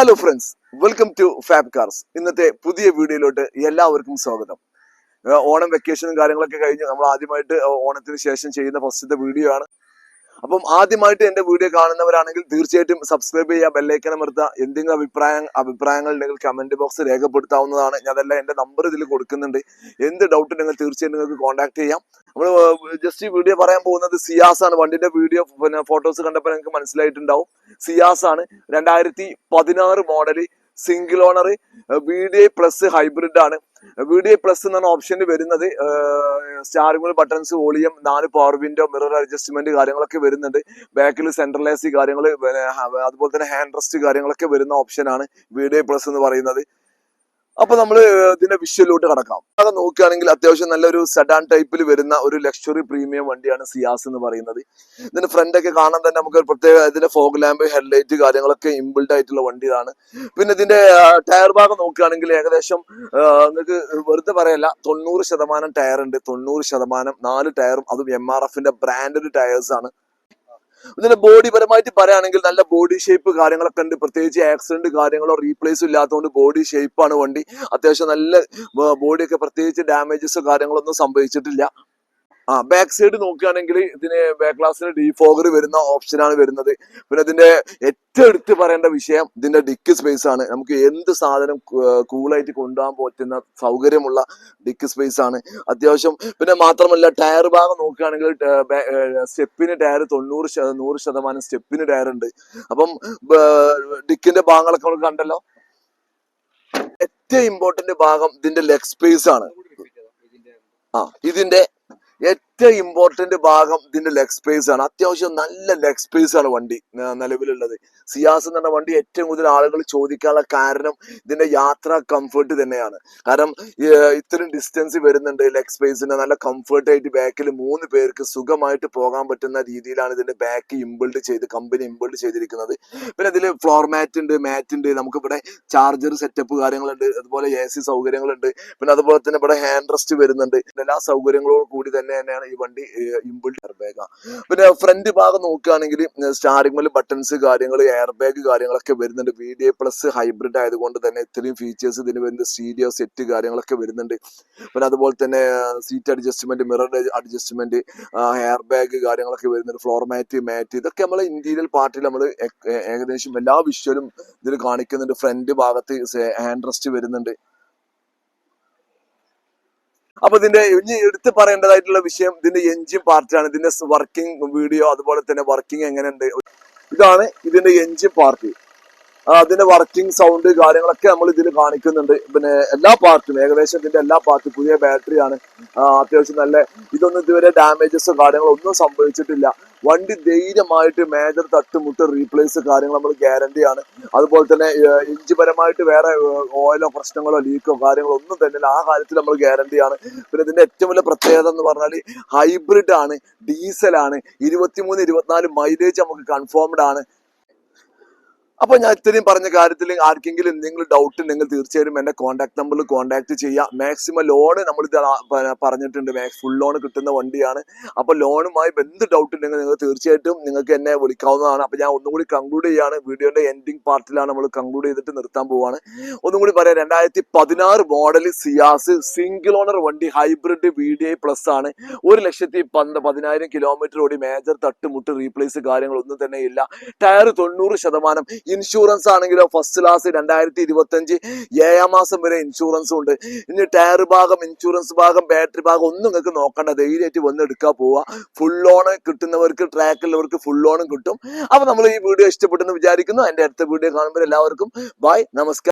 Hello friends welcome to Fab Cars ഇന്നത്തെ പുതിയ വീഡിയോയിലോട്ട് എല്ലാവർക്കും സ്വാഗതം. ഓണം വെക്കേഷനും കാര്യങ്ങളൊക്കെ കഴിഞ്ഞ്. നമ്മൾ ആദ്യമായിട്ട് ഓണത്തിന് ശേഷം ചെയ്യുന്ന ഫസ്റ്റത്തെ വീഡിയോ ആണ്. അപ്പം ആദ്യമായിട്ട് എന്റെ വീഡിയോ കാണുന്നവരാണെങ്കിൽ തീർച്ചയായിട്ടും സബ്സ്ക്രൈബ് ചെയ്യുക ബെല്ലൈക്കൻ അമർത്തുക. എന്തെങ്കിലും അഭിപ്രായം അഭിപ്രായങ്ങൾ ഉണ്ടെങ്കിൽ കമന്റ് ബോക്സ് രേഖപ്പെടുത്താവുന്നതാണ്. ഞാൻ അതെല്ലാം എന്റെ നമ്പർ ഇതിൽ കൊടുക്കുന്നുണ്ട്. എന്ത് ഡൗട്ട് ഉണ്ടെങ്കിൽ തീർച്ചയായിട്ടും നിങ്ങൾക്ക് കോൺടാക്ട് ചെയ്യാം. നമ്മൾ ജസ്റ്റ് ഈ വീഡിയോ പറയാൻ പോകുന്നത് സിയാസ് ആണ്. വണ്ടിന്റെ വീഡിയോ പിന്നെ ഫോട്ടോസ് കണ്ടപ്പോൾ നിങ്ങൾക്ക് മനസ്സിലായിട്ടുണ്ടാവും. സിയാസ് ആണ് രണ്ടായിരത്തി പതിനാറ് model single owner V D I plus hybrid ആണ്. വി ഡി പ്ലസ് എന്നാണ് ഓപ്ഷനിൽ വരുന്നത്. സ്റ്റാറിംഗ് ബട്ടൺസ് വോളിയം നാല് പവർ വിൻഡോ മിറർ അഡ്ജസ്റ്റ്മെന്റ് കാര്യങ്ങളൊക്കെ വരുന്നുണ്ട്. ബാക്കിൽ സെൻട്രൽ കാര്യങ്ങൾ അതുപോലെ തന്നെ ഹാൻഡ് റെസ്റ്റ് കാര്യങ്ങളൊക്കെ വരുന്ന ഓപ്ഷനാണ് വി ഡി പ്ലസ് എന്ന് പറയുന്നത്. അപ്പൊ നമ്മൾ ഇതിന്റെ വിഷ്വലിലോട്ട് കടക്കാം. അത് നോക്കുകയാണെങ്കിൽ അത്യാവശ്യം നല്ലൊരു സെഡാൻ ടൈപ്പിൽ വരുന്ന ഒരു ലക്ഷറി പ്രീമിയം വണ്ടിയാണ് സിയാസ് എന്ന് പറയുന്നത്. ഇതിന്റെ ഫ്രണ്ട് ഒക്കെ കാണാൻ തന്നെ നമുക്ക് പ്രത്യേക ഇതിന്റെ ഫോഗ് ലാമ്പ് ഹെഡ്ലൈറ്റ് കാര്യങ്ങളൊക്കെ ഇമ്പിൾഡ് ആയിട്ടുള്ള വണ്ടിയാണ് പിന്നെ ഇതിന്റെ ടയർ ഭാഗം നോക്കുകയാണെങ്കിൽ ഏകദേശം നിങ്ങൾക്ക് വെറുതെ പറയല്ല തൊണ്ണൂറ് ശതമാനം ടയർ ഉണ്ട്. തൊണ്ണൂറ് ശതമാനം നാല് ടയറും അതും എം ആർ എഫിന്റെ ബ്രാൻഡഡ് ടയേഴ്സ് ആണ്. ഇതിന്റെ ബോഡി പരമായിട്ട് പറയുകയാണെങ്കിൽ നല്ല ബോഡി ഷേപ്പ് കാര്യങ്ങളൊക്കെ ഉണ്ട്. പ്രത്യേകിച്ച് ആക്സിഡന്റ് കാര്യങ്ങളോ റീപ്ലേസും ഇല്ലാത്തതുകൊണ്ട് ബോഡി ഷേപ്പാണ് വണ്ടി. അത്യാവശ്യം നല്ല ബോഡിയൊക്കെ പ്രത്യേകിച്ച് ഡാമേജസ് കാര്യങ്ങളൊന്നും സംഭവിച്ചിട്ടില്ല. ആ ബാക്ക് സൈഡ് നോക്കുകയാണെങ്കിൽ ഇതിന് ബാക്ക് ഗ്ലാസ്സിന് ഡീഫോഗർ വരുന്ന ഓപ്ഷനാണ് വരുന്നത്. പിന്നെ ഇതിന്റെ ഏറ്റവും എടുത്ത് പറയേണ്ട വിഷയം ഇതിന്റെ ഡിക്ക് സ്പേസ് ആണ്. നമുക്ക് എന്ത് സാധനം കൂളായിട്ട് കൊണ്ടുപോകാൻ പറ്റുന്ന സൗകര്യമുള്ള ഡിക്ക് സ്പേസ് ആണ്. അത്യാവശ്യം പിന്നെ മാത്രമല്ല ടയർ ഭാഗം നോക്കുകയാണെങ്കിൽ സ്റ്റെപ്പിന് ടയർ തൊണ്ണൂറ് നൂറ് ശതമാനം സ്റ്റെപ്പിന് ടയർ ഉണ്ട്. അപ്പം ഡിക്കിന്റെ ഭാഗങ്ങളൊക്കെ നമ്മൾ കണ്ടല്ലോ? ഏറ്റവും ഇമ്പോർട്ടന്റ് ഭാഗം ഇതിന്റെ ലെഗ് സ്പേസ് ആണ്. ആ ഇതിന്റെ yet ഏറ്റവും ഇമ്പോർട്ടന്റ് ഭാഗം ഇതിന്റെ ലെഗ് സ്പേസ് ആണ്. അത്യാവശ്യം നല്ല ലെഗ് സ്പേസ് ആണ് വണ്ടി നിലവിലുള്ളത്. സിയാസ് എന്ന് പറഞ്ഞ വണ്ടി ഏറ്റവും കൂടുതൽ ആളുകൾ ചോദിക്കാനുള്ള കാരണം ഇതിന്റെ യാത്രാ കംഫർട്ട് തന്നെയാണ്. കാരണം ഇത്രയും ഡിസ്റ്റൻസ് വരുന്നുണ്ട് ലെഗ് സ്പേസിന് നല്ല കംഫർട്ടായിട്ട് ബാക്കിൽ മൂന്ന് പേർക്ക് സുഖമായിട്ട് പോകാൻ പറ്റുന്ന രീതിയിലാണ് ഇതിന്റെ ബാക്ക് ഇമ്പിൾഡ് ചെയ്ത് കമ്പനി ഇമ്പിൾഡ് ചെയ്തിരിക്കുന്നത്. പിന്നെ ഇതിൽ ഫ്ലോർ മാറ്റ് ഉണ്ട് മാറ്റ് ഉണ്ട്. നമുക്കിവിടെ ചാർജർ സെറ്റപ്പ് കാര്യങ്ങളുണ്ട്. അതുപോലെ എ സി സൗകര്യങ്ങളുണ്ട്. പിന്നെ അതുപോലെ തന്നെ ഇവിടെ ഹാൻഡ് റെസ്റ്റ് വരുന്നുണ്ട്. എല്ലാ സൗകര്യങ്ങളോട് കൂടി തന്നെ തന്നെയാണ് ഈ വണ്ടി ഇമ്പിൾഡ് എയർ പിന്നെ ഫ്രണ്ട് ഭാഗം നോക്കുകയാണെങ്കിൽ സ്റ്റാറിംഗ് മേൽ ബട്ടൺസ് കാര്യങ്ങൾ എയർ ബാഗ് കാര്യങ്ങളൊക്കെ വരുന്നുണ്ട്. V D A plus hybrid ആയതുകൊണ്ട് തന്നെ ഇത്രയും ഫീച്ചേഴ്സ് ഇതിന് വരുന്നുണ്ട്. സ്റ്റീരിയോ സെറ്റ് കാര്യങ്ങളൊക്കെ വരുന്നുണ്ട്. പിന്നെ അതുപോലെ തന്നെ seat adjustment mirror adjustment air bag കാര്യങ്ങളൊക്കെ വരുന്നുണ്ട്. ഫ്ലോർ മാറ്റ് മാറ്റ് ഇതൊക്കെ നമ്മൾ ഇന്റീരിയൽ പാർട്ടിൽ നമ്മൾ ഏകദേശം എല്ലാ വിഷ്വലും ഇതിൽ കാണിക്കുന്നുണ്ട്. ഫ്രണ്ട് ഭാഗത്ത് ഹാൻഡ് റെസ്റ്റ് വരുന്നുണ്ട്. അപ്പൊ ഇതിന്റെ ഇനി എടുത്ത് പറയേണ്ടതായിട്ടുള്ള വിഷയം ഇതിന്റെ എഞ്ചിൻ പാർട്ടാണ്. ഇതിന്റെ വർക്കിംഗ് വീഡിയോ അതുപോലെ തന്നെ വർക്കിംഗ് എങ്ങനെയുണ്ട്? ഇതാണ് ഇതിന്റെ എഞ്ചിൻ പാർട്ട്. അതിന്റെ വർക്കിംഗ് സൗണ്ട് കാര്യങ്ങളൊക്കെ നമ്മൾ ഇതിൽ കാണിക്കുന്നുണ്ട്. പിന്നെ എല്ലാ പാർട്ടും ഏകദേശം ഇതിന്റെ എല്ലാ പാർട്ടും പുതിയ ബാറ്ററി ആണ്. അത്യാവശ്യം നല്ല ഇതൊന്നും ഇതുവരെ ഡാമേജസോ കാര്യങ്ങളോ ഒന്നും സംഭവിച്ചിട്ടില്ല. വണ്ടി ധൈര്യമായിട്ട് മേജർ തട്ടുമുട്ട് റീപ്ലേസ് കാര്യങ്ങൾ നമ്മൾ ഗ്യാരണ്ടി ആണ്. അതുപോലെ തന്നെ എഞ്ചിൻ പരമായിട്ട് വേറെ ഓയിലോ പ്രശ്നങ്ങളോ ലീക്കോ കാര്യങ്ങളോ ഒന്നും തന്നെ ആ കാര്യത്തിൽ നമ്മൾ ഗ്യാരണ്ടി ആണ്. പിന്നെ ഇതിന്റെ ഏറ്റവും വലിയ പ്രത്യേകത എന്ന് പറഞ്ഞാൽ ഹൈബ്രിഡ് ആണ് ഡീസൽ ആണ്. ഇരുപത്തിമൂന്ന് ഇരുപത്തിനാല് മൈലേജ് നമുക്ക് കൺഫേംഡ് ആണ്. അപ്പൊ ഞാൻ ഇത്രയും പറഞ്ഞ കാര്യത്തിൽ ആർക്കെങ്കിലും എന്തെങ്കിലും ഡൗട്ട് ഉണ്ടെങ്കിൽ തീർച്ചയായും എന്റെ കോൺടാക്ട് നമ്പറിൽ കോൺടാക്ട് ചെയ്യുക മാക്സിമം ലോണ് നമ്മൾ ഇത് പറഞ്ഞിട്ടുണ്ട്. ഫുൾ ലോൺ കിട്ടുന്ന വണ്ടിയാണ്. അപ്പൊ ലോണുമായി എന്ത് ഡൗട്ട് ഉണ്ടെങ്കിൽ നിങ്ങൾ തീർച്ചയായിട്ടും നിങ്ങൾക്ക് എന്നെ വിളിക്കാവുന്നതാണ്. അപ്പൊ ഞാൻ ഒന്നുകൂടി കൺക്ലൂഡ് ചെയ്യാണ്. വീഡിയോന്റെ എൻഡിങ് പാർട്ടിലാണ് നമ്മൾ കൺക്ലൂഡ് ചെയ്തിട്ട് നിർത്താൻ പോവാണ്. ഒന്നും കൂടി പറയാം. രണ്ടായിരത്തി പതിനാറ് മോഡൽ സിയാസ് സിംഗിൾ ഓണർ വണ്ടി hybrid V D I plus ആണ്. ഒരു ലക്ഷത്തി പന്ത് പതിനായിരം കിലോമീറ്റർ ഓടി മേജർ തട്ടുമുട്ട് റീപ്ലേസ് കാര്യങ്ങളൊന്നും തന്നെ ഇല്ല. ടയർ തൊണ്ണൂറ് ശതമാനം ഇൻഷുറൻസ് ആണെങ്കിലോ ഫസ്റ്റ് ക്ലാസ് രണ്ടായിരത്തി ഇരുപത്തി അഞ്ച് ഏഴാം മാസം വരെ ഇൻഷുറൻസ് ഉണ്ട്. ഇനി ടയർ ഭാഗം ഇൻഷുറൻസ് ഭാഗം ബാറ്ററി ഭാഗം ഒന്നും നിങ്ങൾക്ക് നോക്കേണ്ട. ധൈര്യമായിട്ട് വന്ന് എടുക്കാൻ പോവുക ഫുൾ ലോണ് കിട്ടുന്നവർക്ക് ട്രാക്കുള്ളവർക്ക് ഫുൾ ലോണും കിട്ടും. അപ്പൊ നമ്മൾ ഈ വീഡിയോ ഇഷ്ടപ്പെട്ടെന്ന് വിചാരിക്കുന്നു. എന്റെ അടുത്ത വീഡിയോ കാണുമ്പോൾ എല്ലാവർക്കും ബൈ നമസ്കാരം.